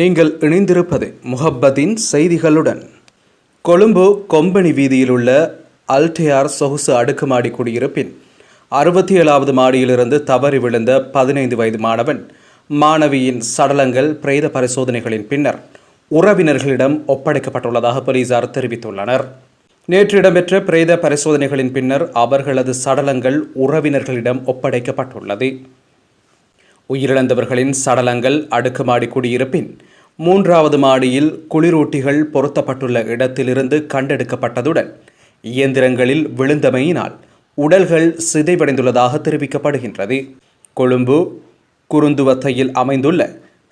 நீங்கள் இணைந்திருப்பது முஹப்பதின் செய்திகளுடன். கொழும்பு கொம்பனி வீதியில் உள்ள அல்டேயார் சொகுசு அடுக்குமாடி குடியிருப்பின் அறுபத்தி ஏழாவது மாடியிலிருந்து தவறி விழுந்த பதினைந்து வயது மாணவன் மாணவியின் சடலங்கள் பிரேத பரிசோதனைகளின் பின்னர் உறவினர்களிடம் ஒப்படைக்கப்பட்டுள்ளதாக போலீசார் தெரிவித்துள்ளனர். நேற்று இடம்பெற்ற பிரேத பரிசோதனைகளின் பின்னர் அவர்களது சடலங்கள் உறவினர்களிடம் ஒப்படைக்கப்பட்டுள்ளது. உயிரிழந்தவர்களின் சடலங்கள் அடுக்குமாடி குடியிருப்பின் மூன்றாவது மாடியில் குளிரூட்டிகள் பொருத்தப்பட்டுள்ள இடத்திலிருந்து கண்டெடுக்கப்பட்டதுடன் இயந்திரங்களில் விழுந்தமையினால் உடல்கள் சிதைவடைந்துள்ளதாக தெரிவிக்கப்படுகின்றது. கொழும்பு குறுந்துவத்தையில் அமைந்துள்ள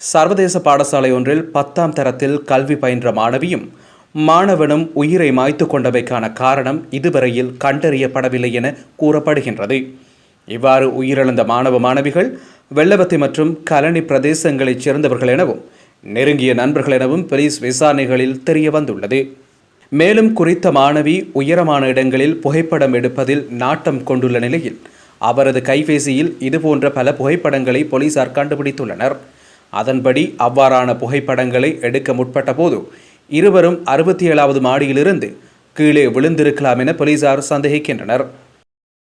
சர்வதேச பாடசாலை ஒன்றில் பத்தாம் தரத்தில் கல்வி பயின்ற மாணவியும் மாணவனும் உயிரை மாய்த்து கொண்டவைக்கான காரணம் இதுவரையில் கண்டறியப்படவில்லை என கூறப்படுகின்றது. இவ்வாறு உயிரிழந்த மாணவ மாணவிகள் வெள்ளவத்தை மற்றும் கலனி பிரதேசங்களைச் சேர்ந்தவர்கள் எனவும் நெருங்கிய நண்பர்கள் எனவும் போலீஸ் விசாரணைகளில் தெரிய வந்துள்ளது. மேலும் குறித்த மாணவி உயரமான இடங்களில் புகைப்படம் எடுப்பதில் நாட்டம் கொண்டுள்ள நிலையில் அவரது கைபேசியில் இதுபோன்ற பல புகைப்படங்களை போலீசார் கண்டுபிடித்துள்ளனர். அதன்படி அவ்வாறான புகைப்படங்களை எடுக்க முற்பட்ட போது இருவரும் அறுபத்தி ஏழாவது மாடியிலிருந்து கீழே விழுந்திருக்கலாம் என போலீசார் சந்தேகிக்கின்றனர்.